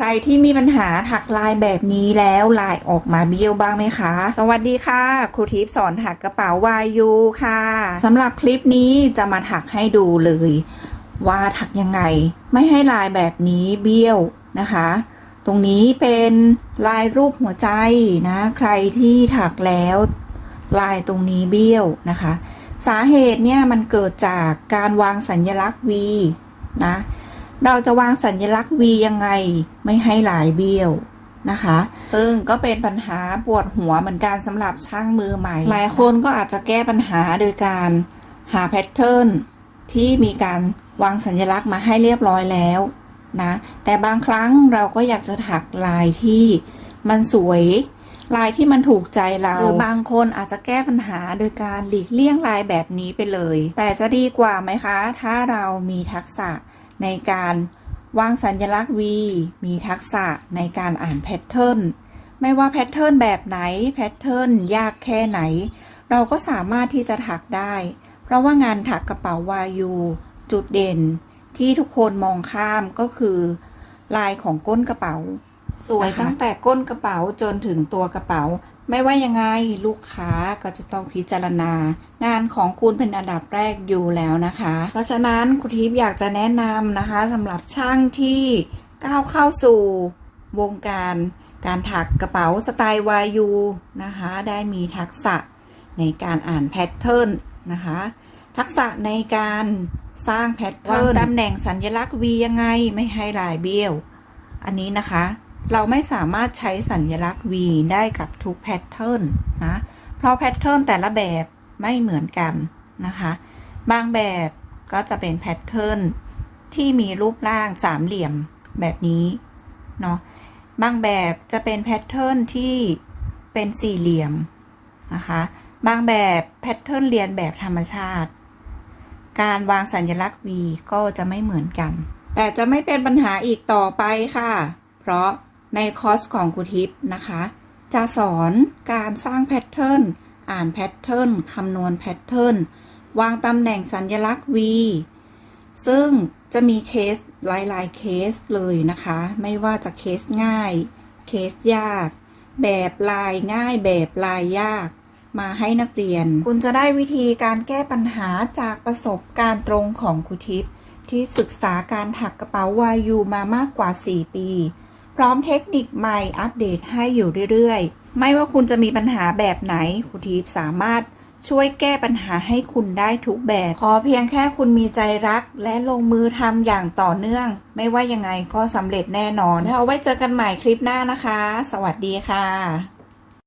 ใครที่มีปัญหาถักลายแบบนี้แล้วลายออกมาเบี้ยวบ้างไหมคะ สวัสดีค่ะ ครูทิพย์สอนถักกระเป๋าวายูค่ะสำหรับคลิปนี้จะมาถักให้ดูเลย ว่าถักยังไง ไม่ให้ลายแบบนี้เบี้ยวนะคะ ตรงนี้เป็นลายรูปหัวใจนะ ใครที่ถักแล้วลายตรงนี้เบี้ยวนะคะ สาเหตุเนี่ยมันเกิดจากการวางสัญลักษณ์ V นะ เราจะวางสัญลักษณ์ V ยังไงไม่ให้หลายเบี้ยวนะคะ ซึ่งก็เป็นปัญหาปวดหัวเหมือนกันสำหรับช่างมือใหม่ หลายคนก็อาจจะแก้ปัญหาโดยการหาแพทเทิร์นที่มีการวางสัญลักษณ์มาให้เรียบร้อยแล้วนะแต่บางครั้งเราก็อยากจะถักลายที่มันสวยลายที่มันถูกใจเราหรือบางคนอาจจะแก้ปัญหาโดยการหลีกเลี่ยงลายแบบนี้ไปเลย แต่จะดีกว่าไหมคะ ถ้าเรามีทักษะ ในการวางสัญลักษณ์ V มีทักษะในการอ่านแพทเทิร์น ไม่ว่าแพทเทิร์นแบบไหน แพทเทิร์นยากแค่ไหน เราก็สามารถที่จะถักได้ เพราะว่างานถักกระเป๋าวายูจุดเด่น ที่ทุกคนมองข้ามก็คือ ลายของก้นกระเป๋า สวยตั้งแต่ก้นกระเป๋าจนถึงตัวกระเป๋า ไม่ว่ายังไงลูกค้าก็จะต้องพิจารณา งานของคุณเป็นอันดับแรกอยู่แล้วนะคะ เพราะฉะนั้นคุณทิพย์อยากจะแนะนำนะคะสำหรับช่างที่ก้าวเข้าสู่วงการการถักกระเป๋าสไตล์วายูนะคะ ได้มีทักษะในการอ่านแพทเทิร์นนะคะ ทักษะในการสร้างแพทเทิร์นตำแหน่งสัญลักษณ์ V ยังไงไม่ให้ลายเบี้ยว อันนี้นะคะ เราไม่สามารถใช้สัญลักษณ์ V ได้กับทุกแพทเทิร์นนะ เพราะแพทเทิร์นแต่ละแบบไม่เหมือนกันนะคะ บางแบบก็จะเป็นแพทเทิร์นที่มีรูปร่างสามเหลี่ยมแบบนี้เนาะ บางแบบจะเป็นแพทเทิร์นที่เป็นสี่เหลี่ยมนะคะ บางแบบแพทเทิร์นเรียนแบบธรรมชาติ การวางสัญลักษณ์ V ก็จะไม่เหมือนกัน แต่จะไม่เป็นปัญหาอีกต่อไปค่ะ เพราะ ในคอร์สของครูทิพย์นะคะ จะสอนการสร้างแพทเทิร์น อ่านแพทเทิร์น คำนวณแพทเทิร์น วางตำแหน่งสัญลักษณ์ V ซึ่งจะมีเคสหลาย ๆ เคสเลยนะคะ ไม่ว่าจะเคสง่าย เคสยาก แบบลายง่าย แบบลายยาก มาให้นักเรียน คุณจะได้วิธีการแก้ปัญหาจากประสบการณ์ตรงของครูทิพย์ที่ศึกษาการถักกระเป๋าวายูมามากกว่า 4 ปี พร้อมเทคนิคใหม่อัปเดตให้อยู่เรื่อยๆ ไม่ว่าคุณจะมีปัญหาแบบไหนครูทิพย์สามารถช่วยแก้ปัญหาให้คุณได้ทุกแบบ ขอเพียงแค่คุณมีใจรัก และลงมือทำอย่างต่อเนื่อง ไม่ว่ายังไงก็สำเร็จแน่นอนแล้วเอาไว้เจอกันใหม่คลิปหน้านะคะ สวัสดีค่ะ